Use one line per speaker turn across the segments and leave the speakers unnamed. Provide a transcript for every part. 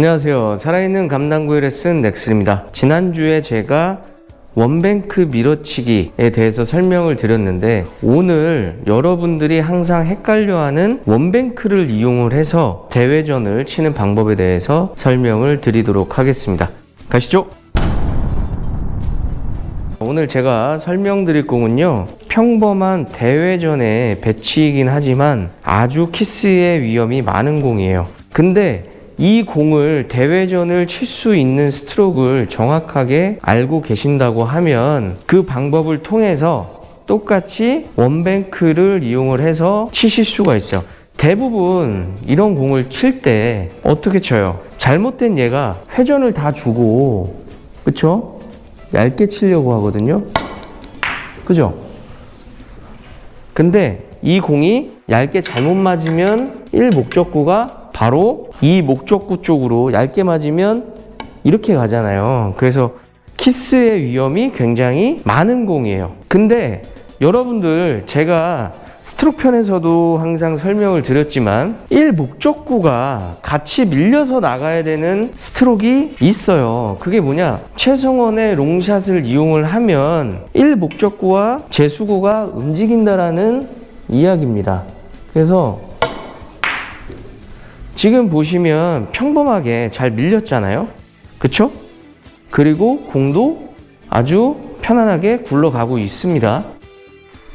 안녕하세요. 살아있는 감당구의 레슨 넥슬입니다. 지난주에 제가 원뱅크 밀어치기에 대해서 설명을 드렸는데 오늘 여러분들이 항상 헷갈려하는 원뱅크를 이용을 해서 대회전을 치는 방법에 대해서 설명을 드리도록 하겠습니다. 가시죠. 오늘 제가 설명드릴 공은요 평범한 대회전의 배치이긴 하지만 아주 키스의 위험이 많은 공이에요 근데 이 공을 대회전을 칠 수 있는 스트로크를 정확하게 알고 계신다고 하면 그 방법을 통해서 똑같이 원뱅크를 이용을 해서 치실 수가 있어요 대부분 이런 공을 칠 때 어떻게 쳐요 잘못된 얘가 회전을 다 주고 그쵸? 얇게 치려고 하거든요. 그죠? 근데 이 공이 얇게 잘못 맞으면 1 목적구가 바로 이 목적구 쪽으로 얇게 맞으면 이렇게 가잖아요. 그래서 키스의 위험이 굉장히 많은 공이에요. 근데 여러분들 제가 스트로크 편에서도 항상 설명을 드렸지만 1 목적구가 같이 밀려서 나가야 되는 스트로크가 있어요. 그게 뭐냐? 최성원의 롱샷을 이용을 하면 1 목적구와 제수구가 움직인다라는 이야기입니다. 그래서 지금 보시면 평범하게 잘 밀렸잖아요. 그쵸? 그리고 공도 아주 편안하게 굴러가고 있습니다.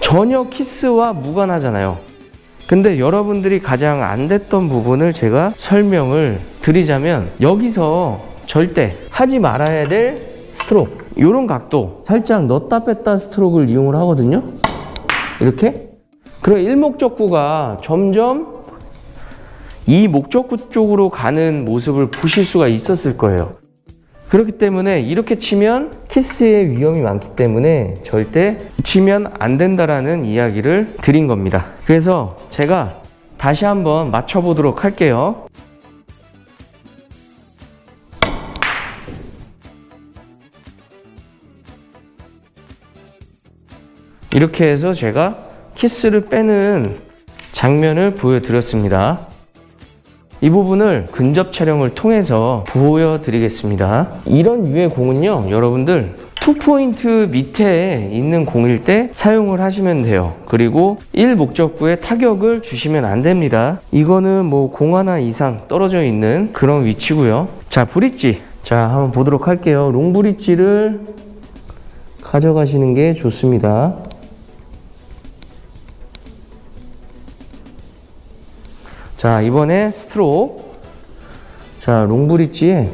전혀 키스와 무관하잖아요. 근데 여러분들이 가장 안 됐던 부분을 제가 설명을 드리자면 여기서 절대 하지 말아야 될 스트로크 이런 각도 살짝 넣었다 뺐다 스트로크를 이용을 하거든요. 이렇게 그럼 일목적구가 점점 이 목적구 쪽으로 가는 모습을 보실 수가 있었을 거예요. 그렇기 때문에 이렇게 치면 키스의 위험이 많기 때문에 절대 치면 안 된다라는 이야기를 드린 겁니다. 그래서 제가 다시 한번 맞춰보도록 할게요. 이렇게 해서 제가 키스를 빼는 장면을 보여드렸습니다. 이 부분을 근접 촬영을 통해서 보여드리겠습니다. 이런 유의 공은요, 여러분들 투포인트 밑에 있는 공일 때 사용을 하시면 돼요. 그리고 1 목적구에 타격을 주시면 안 됩니다. 이거는 뭐 공 하나 이상 떨어져 있는 그런 위치고요. 자, 브릿지. 자, 한번 보도록 할게요. 롱 브릿지를 가져가시는 게 좋습니다. 자, 이번에 스트로크. 자, 롱브릿지에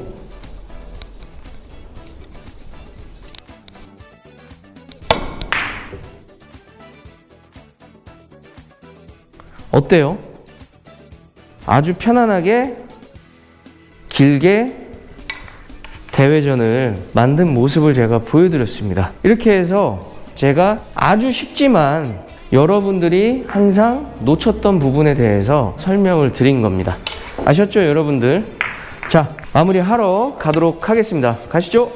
어때요? 아주 편안하게 길게 대회전을 만든 모습을 제가 보여드렸습니다. 이렇게 해서 제가 아주 쉽지만 여러분들이 항상 놓쳤던 부분에 대해서 설명을 드린 겁니다. 아셨죠, 여러분들? 자, 마무리하러 가도록 하겠습니다. 가시죠.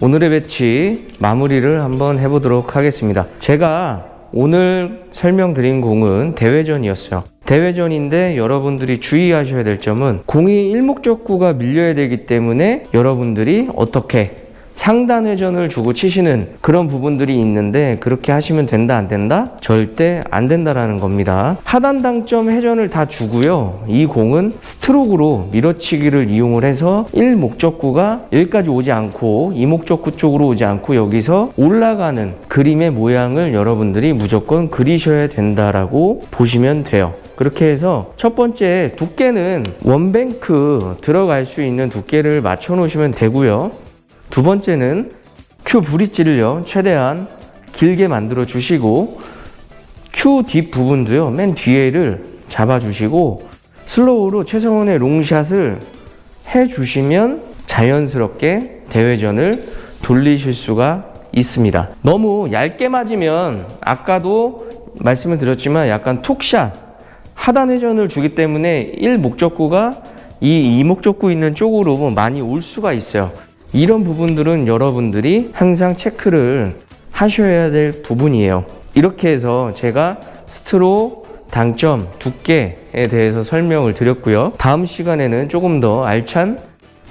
오늘의 배치 마무리를 한번 해보도록 하겠습니다. 제가 오늘 설명드린 공은 대회전이었어요. 대회전인데 여러분들이 주의하셔야 될 점은 공이 일목적구가 밀려야 되기 때문에 여러분들이 어떻게 상단 회전을 주고 치시는 그런 부분들이 있는데 그렇게 하시면 된다 안 된다? 절대 안 된다라는 겁니다. 하단 당점 회전을 다 주고요. 이 공은 스트로크로 밀어치기를 이용을 해서 1 목적구가 여기까지 오지 않고 2 목적구 쪽으로 오지 않고 여기서 올라가는 그림의 모양을 여러분들이 무조건 그리셔야 된다라고 보시면 돼요. 그렇게 해서 첫 번째 두께는 원뱅크 들어갈 수 있는 두께를 맞춰 놓으시면 되고요. 두 번째는 큐 브릿지를요 최대한 길게 만들어 주시고 큐 뒷 부분도요 맨 뒤에를 잡아 주시고 슬로우로 최성원의 롱샷을 해 주시면 자연스럽게 대회전을 돌리실 수가 있습니다. 너무 얇게 맞으면 아까도 말씀을 드렸지만 약간 톡샷 하단 회전을 주기 때문에 1 목적구가 이 2 목적구 있는 쪽으로 많이 올 수가 있어요 이런 부분들은 여러분들이 항상 체크를 하셔야 될 부분이에요. 이렇게 해서 제가 스트로 단점, 두께에 대해서 설명을 드렸고요. 다음 시간에는 조금 더 알찬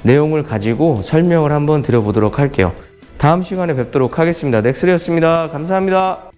내용을 가지고 설명을 한번 드려보도록 할게요. 다음 시간에 뵙도록 하겠습니다. 넥슬이었습니다. 감사합니다.